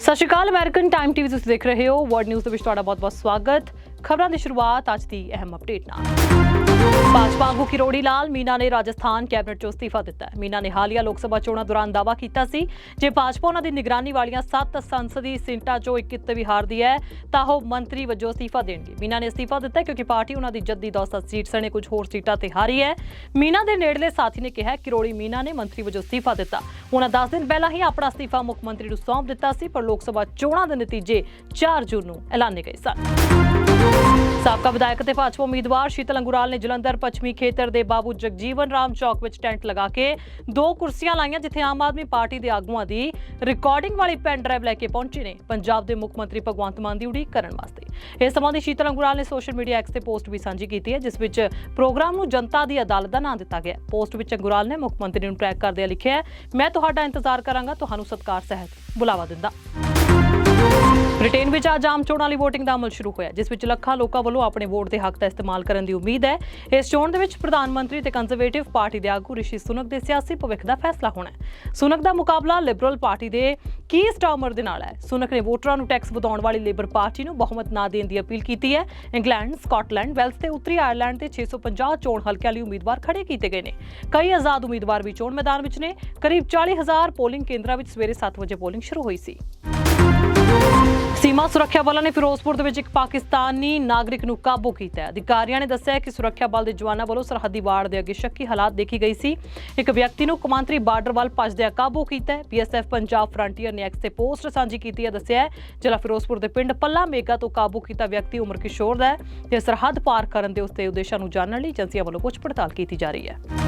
ਸਤਿ ਸ਼੍ਰੀ ਅਕਾਲ ਅਮਰੀਕਨ ਟਾਈਮ ਟੀਵੀ ਤੁਸੀਂ ਦੇਖ ਰਹੇ ਹੋ ਵਰਡ ਨਿਊਜ਼ ਦੇ ਵਿੱਚ ਤੁਹਾਡਾ ਬਹੁਤ-ਬਹੁਤ ਸਵਾਗਤ। ਖਬਰਾਂ ਦੀ ਸ਼ੁਰੂਆਤ ਅੱਜ ਦੀ ਅਹਿਮ ਅਪਡੇਟ ਨਾਲ। ਭਾਜਪਾ ਆਗੂ ਕਿਰੋੜੀ ਲਾਲ ਮੀਨਾ ਨੇ ਰਾਜਸਥਾਨ ਕੈਬਨਿਟ ਚੋਂ ਅਸਤੀਫਾ ਦਿੱਤਾ ਹੈ। ਮੀਨਾ ਨੇ ਹਾਲੀਆ ਲੋਕ ਸਭਾ ਚੋਣਾਂ ਦੌਰਾਨ ਦਾਅਵਾ ਕੀਤਾ ਸੀ ਜੇ ਭਾਜਪਾ ਉਹਨਾਂ ਦੀ ਨਿਗਰਾਨੀ ਵਾਲੀਆਂ 7 ਸੰਸਦੀ ਸੀਟਾਂ ਚੋਂ ਇੱਕ ਕਿਤੇ ਵੀ ਹਾਰਦੀ ਹੈ, ਤਾਂ ਉਹ ਮੰਤਰੀ ਵਜੋਂ ਅਸਤੀਫਾ ਦੇਣਗੇ। ਮੀਨਾ ਨੇ ਅਸਤੀਫਾ ਦਿੱਤਾ ਕਿਉਂਕਿ ਪਾਰਟੀ ਉਹਨਾਂ ਦੀ ਜੱਦੀ ਦੌਸਤ ਸੀਟ ਸਣੇ ਕੁਝ ਹੋਰ ਸੀਟਾਂ ਤੇ ਹਾਰੀ ਹੈ। ਮੀਨਾ ਦੇ ਨੇੜਲੇ ਸਾਥੀ ਨੇ ਕਿਹਾ, ਕਿਰੋੜੀ ਮੀਨਾ ਨੇ ਮੰਤਰੀ ਵਜੋਂ ਅਸਤੀਫਾ ਦਿੱਤਾ। ਉਹਨਾਂ 10 ਦਿਨ ਪਹਿਲਾਂ ਹੀ ਆਪਣਾ ਅਸਤੀਫਾ ਮੁੱਖ ਮੰਤਰੀ ਨੂੰ ਸੌਂਪ ਦਿੱਤਾ ਸੀ, ਪਰ ਲੋਕ ਸਭਾ ਚੋਣਾਂ ਦੇ ਨਤੀਜੇ 4 ਜੂਨ ਨੂੰ ਐਲਾਨੇ ਗਏ ਸਨ। ਸਾਬਕਾ ਵਿਧਾਇਕ ਤੇ ਭਾਜਪਾ ਉਮੀਦਵਾਰ ਸ਼ੀਤਲ ਅੰਗੁਰਾਲ ਨੇ ਜਲੰਧਰ ਪੱਛਮੀ ਖੇਤਰ ਦੇ ਬਾਬੂ ਜਗਜੀਵਨ ਰਾਮ ਚੌਕ ਵਿੱਚ ਟੈਂਟ ਲਗਾ ਕੇ ਦੋ ਕੁਰਸੀਆਂ ਲਾਈਆਂ, ਜਿੱਥੇ ਆਮ ਆਦਮੀ ਪਾਰਟੀ ਦੇ ਆਗੂਆਂ ਦੀ ਰਿਕਾਰਡਿੰਗ ਵਾਲੀ ਪੈਨ ਡਰਾਈਵ ਲੈ ਕੇ ਪਹੁੰਚੇ ਨੇ। ਪੰਜਾਬ ਦੇ ਮੁੱਖ ਮੰਤਰੀ ਭਗਵੰਤ ਮਾਨ ਦੀ ਉਡੀਕ ਕਰਨ ਵਾਸਤੇ। ਇਸ ਸੰਬੰਧੀ ਸ਼ੀਤਲ ਅੰਗੁਰਾਲ ਨੇ ਸੋਸ਼ਲ ਮੀਡੀਆ ਐਕਸ ਤੇ ਪੋਸਟ ਵੀ ਸਾਂਝੀ ਕੀਤੀ ਹੈ, ਜਿਸ ਵਿੱਚ ਪ੍ਰੋਗਰਾਮ ਨੂੰ ਜਨਤਾ ਦੀ ਅਦਾਲਤ ਦਾ ਨਾਂ ਦਿੱਤਾ ਗਿਆ ਪੋਸਟ ਵਿੱਚ ਅੰਗੁਰਾਲ ਨੇ ਮੁੱਖ ਮੰਤਰੀ ਨੂੰ ਟਰੈਕ ਕਰਦਿਆਂ ਲਿਖਿਆ ਮੈਂ ਤੁਹਾਡਾ ਇੰਤਜ਼ਾਰ ਕਰਾਂਗਾ, ਤੁਹਾਨੂੰ ਸਤਿਕਾਰ ਸਹਿਤ ਬੁਲਾਵਾ ਦਿੰਦਾ। ਬ੍ਰਿਟੇਨ ਵਿੱਚ ਅੱਜ ਆਮ ਚੋਣਾਂ ਲਈ VOTING ਦਾ ਅਮਲ ਸ਼ੁਰੂ ਹੋਇਆ, ਜਿਸ ਵਿੱਚ ਲੱਖਾਂ ਲੋਕਾਂ ਵੱਲੋਂ ਆਪਣੇ ਵੋਟ ਦੇ ਹੱਕ ਦਾ ਇਸਤੇਮਾਲ ਕਰਨ ਦੀ ਉਮੀਦ ਹੈ। ਇਸ ਚੋਣ ਦੇ ਵਿੱਚ ਪ੍ਰਧਾਨ ਮੰਤਰੀ ਤੇ ਕੰਜ਼ਰਵੇਟਿਵ ਪਾਰਟੀ ਦੇ ਆਗੂ ਰਿਸ਼ੀ ਸੁਨਕ ਦੇ ਸਿਆਸੀ ਭਵਿੱਖ ਦਾ ਫੈਸਲਾ ਹੋਣਾ ਹੈ। ਸੁਨਕ ਦਾ ਮੁਕਾਬਲਾ ਲਿਬਰਲ ਪਾਰਟੀ ਦੇ ਕੀ ਸਟਾਰਮਰ ਦੇ ਨਾਲ ਹੈ? ਸੁਨਕ ਨੇ ਵੋਟਰਾਂ ਨੂੰ ਟੈਕਸ ਵਧਾਉਣ ਵਾਲੀ ਲੇਬਰ ਪਾਰਟੀ ਨੂੰ ਬਹੁਮਤ ਨਾ ਦੇਣ ਦੀ ਅਪੀਲ ਕੀਤੀ ਹੈ। ਇੰਗਲੈਂਡ ਸਕਾਟਲੈਂਡ ਵੈਲਸ ਤੇ ਉੱਤਰੀ ਆਇਰਲੈਂਡ ਤੇ 650 ਚੋਣ ਹਲਕਿਆਂ ਲਈ ਉਮੀਦਵਾਰ ਖੜੇ ਕੀਤੇ ਗਏ ਨੇ। ਕਈ ਆਜ਼ਾਦ ਉਮੀਦਵਾਰ ਵੀ ਚੋਣ ਮੈਦਾਨ ਵਿੱਚ ਨੇ। ਕਰੀਬ 40000 ਪੋਲਿੰਗ ਕੇਂਦਰਾਂ ਵਿੱਚ ਸਵੇਰੇ 7 ਵਜੇ ਪੋਲਿੰਗ ਸ਼ੁਰੂ ਹੋਈ ਸੀ। ਸੀਮਾ ਸੁਰੱਖਿਆ ਬਲਾਂ ਨੇ ਫਿਰੋਜ਼ਪੁਰ ਦੇ ਵਿੱਚ ਇੱਕ ਪਾਕਿਸਤਾਨੀ ਨਾਗਰਿਕ ਨੂੰ ਕਾਬੂ ਕੀਤਾ ਹੈ। ਅਧਿਕਾਰੀਆਂ ਨੇ ਦੱਸਿਆ ਕਿ ਸੁਰੱਖਿਆ ਬਲ ਦੇ ਜਵਾਨਾਂ ਵੱਲੋਂ ਸਰਹੱਦੀ ਬਾੜ ਦੇ ਅੱਗੇ ਸ਼ੱਕੀ ਹਾਲਾਤ ਦੇਖੀ ਗਈ ਸੀ। ਇੱਕ ਵਿਅਕਤੀ ਨੂੰ ਕਮਾਂਤਰੀ ਬਾਰਡਰ ਵੱਲ ਭੱਜਦਿਆਂ ਕਾਬੂ ਕੀਤਾ ਹੈ। ਬੀਐਸਐਫ ਪੰਜਾਬ ਫਰੰਟੀਅਰ ਨੇ ਐਕਸ ਤੇ ਪੋਸਟ ਸਾਂਝੀ ਕੀਤੀ ਹੈ। ਦੱਸਿਆ ਜ਼ਿਲ੍ਹਾ ਫਿਰੋਜ਼ਪੁਰ ਦੇ ਪਿੰਡ ਪੱਲਾ ਮੇਗਾ ਤੋਂ ਕਾਬੂ ਕੀਤਾ ਵਿਅਕਤੀ ਉਮਰ ਕਿਸ਼ੋਰ ਦਾ ਹੈ ਤੇ ਸਰਹੱਦ ਪਾਰ ਕਰਨ ਦੇ ਉਸਦੇ ਉਦੇਸ਼ਾਂ ਨੂੰ ਜਾਣਨ ਲਈ ਏਜੰਸੀਆਂ ਵੱਲੋਂ ਪੁੱਛ ਪੜਤਾਲ ਕੀਤੀ ਜਾ ਰਹੀ ਹੈ।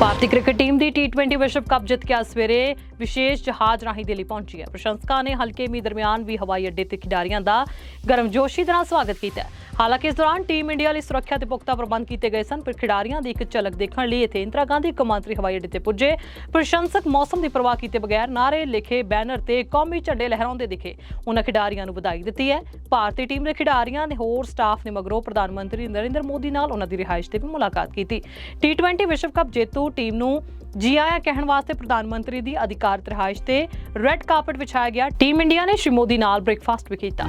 ਭਾਰਤੀ ਕ੍ਰਿਕਟ ਟੀਮ ਦੀ ਟੀ20 ਵਿਸ਼ਵ ਕੱਪ ਜਿੱਤ ਕੇ ਅੱਜ ਸਵੇਰੇ ਵਿਸ਼ੇਸ਼ ਜਹਾਜ਼ ਰਾਹੀਂ ਦਿੱਲੀ ਪਹੁੰਚੀ ਹੈ। ਪ੍ਰਸ਼ੰਸਕਾਂ ਨੇ ਹਲਕੇ ਮੀਂਹ ਦਰਮਿਆਨ ਵੀ ਹਵਾਈ ਅੱਡੇ ਤੇ ਖਿਡਾਰੀਆਂ ਦਾ ਗਰਮਜੋਸ਼ੀ ਦੇ ਨਾਲ ਸਵਾਗਤ ਕੀਤਾ ਹਾਲਾਂਕਿ ਇਸ ਦੌਰਾਨ ਟੀਮ ਇੰਡੀਆ ਲਈ ਸੁਰੱਖਿਆ ਤੇ ਪੁਖਤਾ ਪ੍ਰਬੰਧ ਕੀਤੇ ਗਏ ਸਨ, ਪਰ ਖਿਡਾਰੀਆਂ ਦੀ ਇੱਕ ਝਲਕ ਦੇਖਣ ਲਈ ਇੱਥੇ ਇੰਦਰਾ ਗਾਂਧੀ ਕੌਮਾਂਤਰੀ ਹਵਾਈ ਅੱਡੇ ਤੇ ਪੁੱਜੇ। ਪ੍ਰਸ਼ੰਸਕ ਮੌਸਮ ਦੀ ਪਰਵਾਹ ਕੀਤੇ ਬਗੈਰ ਨਾਰੇ ਲਿਖੇ ਬੈਨਰ ਤੇ ਕੌਮੀ ਝੰਡੇ ਲਹਿਰਾਉਂਦੇ ਦਿਖੇ। ਉਹਨਾਂ ਖਿਡਾਰੀਆਂ ਨੂੰ ਵਧਾਈ ਦਿੱਤੀ ਹੈ। ਭਾਰਤੀ ਟੀਮ ਦੇ ਖਿਡਾਰੀਆਂ ਨੇ ਹੋਰ ਸਟਾਫ ਨੇ ਮਗਰੋਂ ਪ੍ਰਧਾਨ ਮੰਤਰੀ ਨਰਿੰਦਰ ਮੋਦੀ ਨਾਲ ਉਹਨਾਂ ਦੀ ਰਿਹਾਇਸ਼ ਤੇ ਵੀ ਮੁਲਾਕਾਤ ਕੀਤੀ। ਟੀ20 ਵਿਸ਼ਵ ਕੱਪ ਜੇਤੂ ਟੀਮ ਨੂੰ ਜੀ ਆਇਆ ਕਹਿਣ ਵਾਸਤੇ ਪ੍ਰਧਾਨ ਮੰਤਰੀ ਦੀ ਅਧਿਕਾਰਤ ਰਿਹਾਇਸ਼ ਤੇ ਰੈੱਡ ਕਾਰਪਟ ਵਿਛਾਇਆ ਗਿਆ। ਟੀਮ ਇੰਡੀਆ ਨੇ ਸ਼੍ਰੀ ਮੋਦੀ ਨਾਲ ਬ੍ਰੇਕਫਾਸਟ ਵੀ ਕੀਤਾ।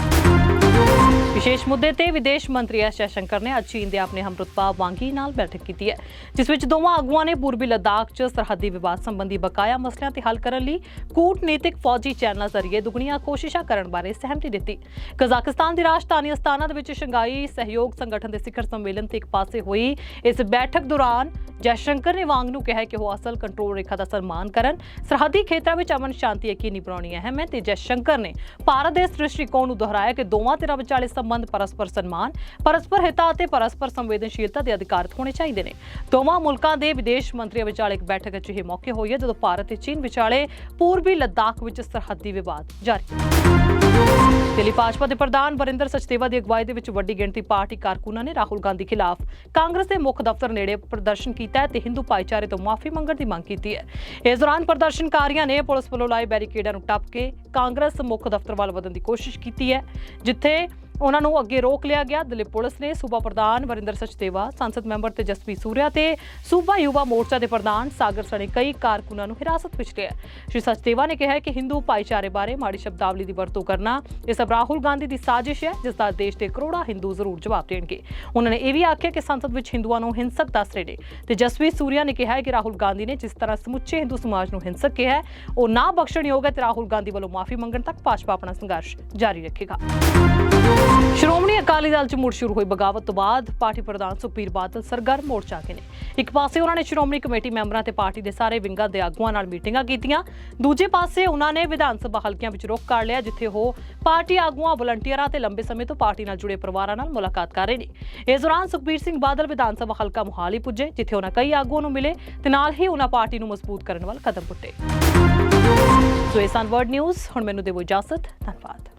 ਵਿਸ਼ੇਸ਼ ਮੁੱਦੇ ਤੇ ਵਿਦੇਸ਼ ਮੰਤਰੀ ਐਸ ਜੈਸ਼ੰਕਰ ਨੇ ਅੱਜ ਚੀਨ ਦੇ ਆਪਣੇ ਹਮਰੁਤਬਾ ਵਾਂਗੀ ਨਾਲ ਬੈਠਕ ਕੀਤੀ ਹੈ, ਜਿਸ ਵਿੱਚ ਦੋਵਾਂ ਆਗੂਆਂ ਨੇ ਪੂਰਬੀ ਲੱਦਾਖ 'ਚ ਸਰਹੱਦੀ ਵਿਵਾਦ ਸੰਬੰਧੀ ਬਕਾਇਆ ਮਸਲਿਆਂ ਤੇ ਹੱਲ ਕਰਨ ਲਈ ਕੂਟਨੀਤਿਕ ਫੌਜੀ ਚੈਨਲਾਂ ਜ਼ਰੀਏ ਦੁਗਣੀਆਂ ਕੋਸ਼ਿਸ਼ਾਂ ਕਰਨ ਬਾਰੇ ਸਹਿਮਤੀ ਦਿੱਤੀ। ਕਜ਼ਾਕਿਸਤਾਨ ਦੀ ਰਾਜਧਾਨੀ ਅਸਤਾਨਾ ਦੇ ਵਿੱਚ ਸ਼ੰਘਾਈ ਸਹਿਯੋਗ ਸੰਗਠਨ ਦੇ ਸਿਖਰ ਸੰਮੇਲਨ ਤੇ ਇੱਕ ਪਾਸੇ ਹੋਈ ਇਸ ਬੈਠਕ ਦੌਰਾਨ ਜੈਸ਼ੰਕਰ ਨੇ ਵਾਂਗ ਨੂੰ ਕਿਹਾ ਕਿ ਉਹ ਅਸਲ ਕੰਟਰੋਲ ਰੇਖਾ ਦਾ ਸਨਮਾਨ ਕਰਨ, ਸਰਹੱਦੀ ਖੇਤਰਾਂ ਵਿੱਚ ਅਮਨ ਸ਼ਾਂਤੀ ਯਕੀਨੀ ਬਣਾਉਣੀ ਅਹਿਮ ਹੈ ਤੇ ਜੈਸ਼ੰਕਰ ਨੇ ਭਾਰਤ ਦੇ ਇਸ ਦ੍ਰਿਸ਼ਟੀਕੋਣ ਨੂੰ ਦੁਹਰਾਇਆ ਕਿ ਦੋਵਾਂ ਧਿਰਾਂ ਵਿਚਾਲੇ ਸੰਬੰਧ ਪਰਸਪਰ ਸਨਮਾਨ, ਪਰਸਪਰ ਹਿੱਤਾਂ ਅਤੇ ਪਰਸਪਰ ਸੰਵੇਦਨਸ਼ੀਲਤਾ ਦੇ ਅਧਿਕਾਰਤ ਹੋਣੇ ਚਾਹੀਦੇ ਨੇ। ਦੋਵਾਂ ਮੁਲਕਾਂ ਦੇ ਵਿਦੇਸ਼ ਮੰਤਰੀਆਂ ਵਿਚਾਲੇ ਇੱਕ ਬੈਠਕ ਅਜਿਹੇ ਮੌਕੇ ਹੋਈ ਹੈ, ਜਦੋਂ ਭਾਰਤ ਤੇ ਚੀਨ ਵਿਚਾਲੇ ਪੂਰਬੀ ਲੱਦਾਖ ਵਿੱਚ ਸਰਹੱਦੀ ਵਿਵਾਦ ਜਾਰੀ। ਹੈ ਦਿੱਲੀ ਭਾਜਪਾ ਦੇ ਪ੍ਰਧਾਨ ਵਰਿੰਦਰ ਸਚਦੇਵਾ ਦੀ ਅਗਵਾਈ ਦੇ ਵਿੱਚ ਵੱਡੀ ਗਿਣਤੀ ਪਾਰਟੀ ਕਾਰਕੁਨਾਂ ਨੇ ਰਾਹੁਲ ਗਾਂਧੀ ਖਿਲਾਫ ਕਾਂਗਰਸ ਦੇ ਮੁੱਖ ਦਫ਼ਤਰ ਨੇੜੇ ਪ੍ਰਦਰਸ਼ਨ ਕੀਤਾ ਹੈ ਤੇ ਹਿੰਦੂ ਭਾਈਚਾਰੇ ਤੋਂ ਮਾਫੀ ਮੰਗਣ ਦੀ ਮੰਗ ਕੀਤੀ ਹੈ। ਇਸ ਦੌਰਾਨ ਪ੍ਰਦਰਸ਼ਨਕਾਰੀਆਂ ਨੇ ਪੁਲਿਸ ਵੱਲੋਂ ਲਾਏ ਬੈਰੀਕੇਡਾਂ ਨੂੰ ਟੱਪ ਕੇ ਕਾਂਗਰਸ ਮੁੱਖ ਦਫ਼ਤਰ ਵੱਲ ਵਧਣ ਦੀ ਕੋਸ਼ਿਸ਼ ਕੀਤੀ ਹੈ, ਜਿੱਥੇ ਉਹਨਾਂ ਨੂੰ ਅੱਗੇ ਰੋਕ ਲਿਆ ਗਿਆ। ਦਿੱਲੀ ਪੁਲਿਸ ਨੇ ਸੂਬਾ ਪ੍ਰਧਾਨ ਵਰਿੰਦਰ ਸਚਦੇਵਾ, ਸੰਸਦ ਮੈਂਬਰ ਤੇਜਸਵੀ ਸੂਰਿਆ ਤੇ ਸੂਬਾ ਯੁਵਾ ਮੋਰਚਾ ਦੇ ਪ੍ਰਧਾਨ ਸਾਗਰ ਸਣੇ ਕਈ ਕਾਰਕੁਨਾਂ ਨੂੰ ਹਿਰਾਸਤ ਵਿੱਚ ਲਿਆ। ਸ਼੍ਰੀ ਸਚਦੇਵਾ ਨੇ ਕਿਹਾ ਕਿ ਹਿੰਦੂ ਭਾਈਚਾਰੇ ਬਾਰੇ ਮਾੜੀ ਸ਼ਬਦਾਵਲੀ ਦੀ ਵਰਤੋਂ ਕਰਨਾ ਇਹ ਸਭ ਰਾਹੁਲ ਗਾਂਧੀ ਦੀ ਸਾਜ਼ਿਸ਼ ਹੈ, ਜਿਸ ਦਾ ਦੇਸ਼ ਦੇ ਕਰੋੜਾਂ ਹਿੰਦੂ ਜ਼ਰੂਰ ਜਵਾਬ ਦੇਣਗੇ। ਉਹਨਾਂ ਨੇ ਇਹ ਵੀ ਆਖਿਆ ਕਿ ਸੰਸਦ ਵਿੱਚ ਹਿੰਦੂਆਂ ਨੂੰ ਹਿੰਸਕ ਦੱਸ ਰਹੇ ਨੇ। ਤੇ ਜਸਵੀ ਸੂਰਿਆ ਨੇ ਕਿਹਾ ਕਿ ਰਾਹੁਲ ਗਾਂਧੀ ਨੇ ਜਿਸ ਤਰ੍ਹਾਂ ਸਮੁੱਚੇ ਹਿੰਦੂ ਸਮਾਜ ਨੂੰ ਹਿੰਸਕ ਕਿਹਾ ਹੈ, ਉਹ ਨਾ ਬਖਸ਼ਣਯੋਗ ਹੈ ਤੇ ਰਾਹੁਲ ਗਾਂਧੀ ਵੱਲੋਂ ਮਾਫੀ ਮੰਗਣ ਤੱਕ ਭਾਜਪਾ ਆਪਣਾ ਸੰਘਰਸ਼ ਜਾਰੀ ਰੱਖੇਗਾ। ਸ਼੍ਰੋਮਣੀ ਅਕਾਲੀ ਦਲ 'ਚ ਮੁੜ ਸ਼ੁਰੂ ਹੋਈ ਬਗਾਵਤ ਤੋਂ ਬਾਅਦ ਪਾਰਟੀ ਪ੍ਰਧਾਨ ਸੁਖਬੀਰ ਬਾਦਲ ਸਰਗਰਮ ਮੋਰਚਾ ਕੇ ਨੇ। ਇੱਕ ਪਾਸੇ ਉਹਨਾਂ ਨੇ ਸ਼੍ਰੋਮਣੀ ਕਮੇਟੀ ਮੈਂਬਰਾਂ ਤੇ ਪਾਰਟੀ ਦੇ ਸਾਰੇ ਵਿੰਗਾਂ ਦੇ ਆਗੂਆਂ ਨਾਲ ਮੀਟਿੰਗਾਂ ਕੀਤੀਆਂ। ਦੂਜੇ ਪਾਸੇ ਉਹਨਾਂ ਨੇ ਵਿਧਾਨ ਸਭਾ ਹਲਕਿਆਂ ਵਿੱਚ ਰੁਖ ਕਰ ਲਿਆ, ਜਿੱਥੇ ਉਹ ਪਾਰਟੀ ਆਗੂਆਂ, ਵਲੰਟੀਅਰਾਂ ਤੇ ਲੰਬੇ ਸਮੇਂ ਤੋਂ ਪਾਰਟੀ ਨਾਲ ਜੁੜੇ ਪਰਿਵਾਰਾਂ ਨਾਲ ਮੁਲਾਕਾਤ ਕਰ ਰਹੇ ਨੇ। ਇਸ ਦੌਰਾਨ ਸੁਖਬੀਰ ਸਿੰਘ ਬਾਦਲ ਵਿਧਾਨ ਸਭਾ ਹਲਕਾ ਮੁਹਾਲੀ ਪੁੱਜੇ, ਜਿੱਥੇ ਉਹਨਾਂ ਕਈ ਆਗੂਆਂ ਨੂੰ ਮਿਲੇ ਤੇ ਨਾਲ ਹੀ ਉਹਨਾਂ ਪਾਰਟੀ ਨੂੰ ਮਜ਼ਬੂਤ ਕਰਨ ਵੱਲ ਕਦਮ ਪੁੱਟੇ। ਸੋ ਇਹ ਸਨ ਵਰਡ ਨਿਊਜ਼, ਹੁਣ ਮੈਨੂੰ ਦੇਵੋ ਇਜਾਜ਼ਤ, ਧੰਨਵਾਦ।